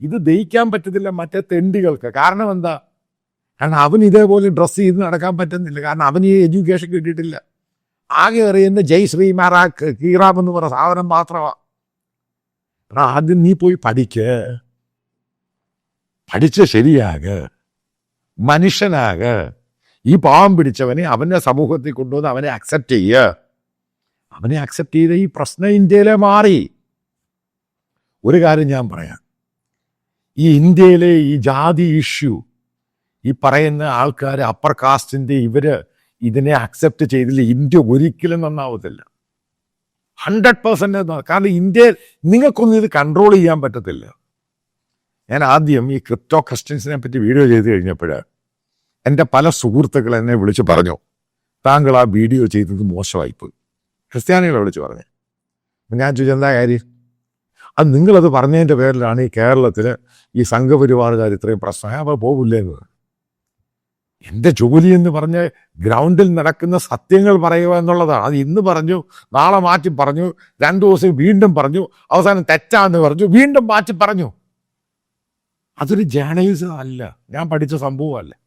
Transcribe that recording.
ഇത് ദഹിക്കാൻ പറ്റത്തില്ല മറ്റേ തെണ്ടികൾക്ക്. കാരണം എന്താ? കാരണം അവൻ ഇതേപോലെ ഡ്രസ്സ് ചെയ്ത് നടക്കാൻ പറ്റുന്നില്ല. കാരണം അവന് ഈ എഡ്യൂക്കേഷൻ കിട്ടിയിട്ടില്ല. ആകെ അറിയുന്ന ജയ് ശ്രീമാറാ കീറാം എന്ന് പറഞ്ഞ സാധനം മാത്രമാണ് ആദ്യം നീ പോയി പഠിക്ക്. പഠിച്ച് ശരിയാക. മനുഷ്യനാക. ഈ പാവം പിടിച്ചവനെ അവനെ സമൂഹത്തിൽ കൊണ്ടുവന്ന് അവനെ അക്സെപ്റ്റ് ചെയ്യുക അവനെ അക്സെപ്റ്റ് ചെയ്ത ഈ പ്രശ്നം ഇന്ത്യയിലെ മാറി. ഒരു കാര്യം ഞാൻ പറയാം. ഈ ഇന്ത്യയിലെ ഈ ജാതി ഇഷ്യൂ ഈ പറയുന്ന ആൾക്കാർ അപ്പർ കാസ്റ്റിന്റെ ഇവർ ഇതിനെ അക്സെപ്റ്റ് ചെയ്തില്ല. ഇന്ത്യ ഒരിക്കലും നന്നാവത്തില്ല. ഹൺഡ്രഡ് പേഴ്സന്റ് കാരണം ഇന്ത്യയിൽ നിങ്ങൾക്കൊന്നും ഇത് കൺട്രോൾ ചെയ്യാൻ പറ്റത്തില്ല. ഞാൻ ആദ്യം ഈ ക്രിപ്റ്റോ ക്രിസ്ത്യൻസിനെ പറ്റി വീഡിയോ ചെയ്ത് കഴിഞ്ഞപ്പോൾ എന്റെ പല സുഹൃത്തുക്കൾ എന്നെ വിളിച്ച് പറഞ്ഞു താങ്കൾ ആ വീഡിയോ ചെയ്തത് മോശമായിപ്പോയി. ക്രിസ്ത്യാനികളെ വിളിച്ച് പറഞ്ഞു. ഞാൻ ചോദിച്ചെന്താ കാര്യം? അത് നിങ്ങളത് പറഞ്ഞതിന്റെ പേരിലാണ് ഈ കേരളത്തിൽ ഈ സംഘപരിവാറുകാർ ഇത്രയും പ്രശ്നം. അപ്പോൾ പോകില്ലേ എന്ന്. എന്റെ ജോലി എന്ന് പറഞ്ഞ് ഗ്രൗണ്ടിൽ നടക്കുന്ന സത്യങ്ങൾ പറയുക എന്നുള്ളതാണ്. അത് ഇന്ന് പറഞ്ഞു നാളെ മാറ്റി പറഞ്ഞു രണ്ടു ദിവസം വീണ്ടും പറഞ്ഞു അവസാനം തെറ്റാന്ന് പറഞ്ഞു വീണ്ടും മാറ്റി പറഞ്ഞു. അതൊരു ജേർണലിസം അല്ല. ഞാൻ പഠിച്ച സംഭവമല്ല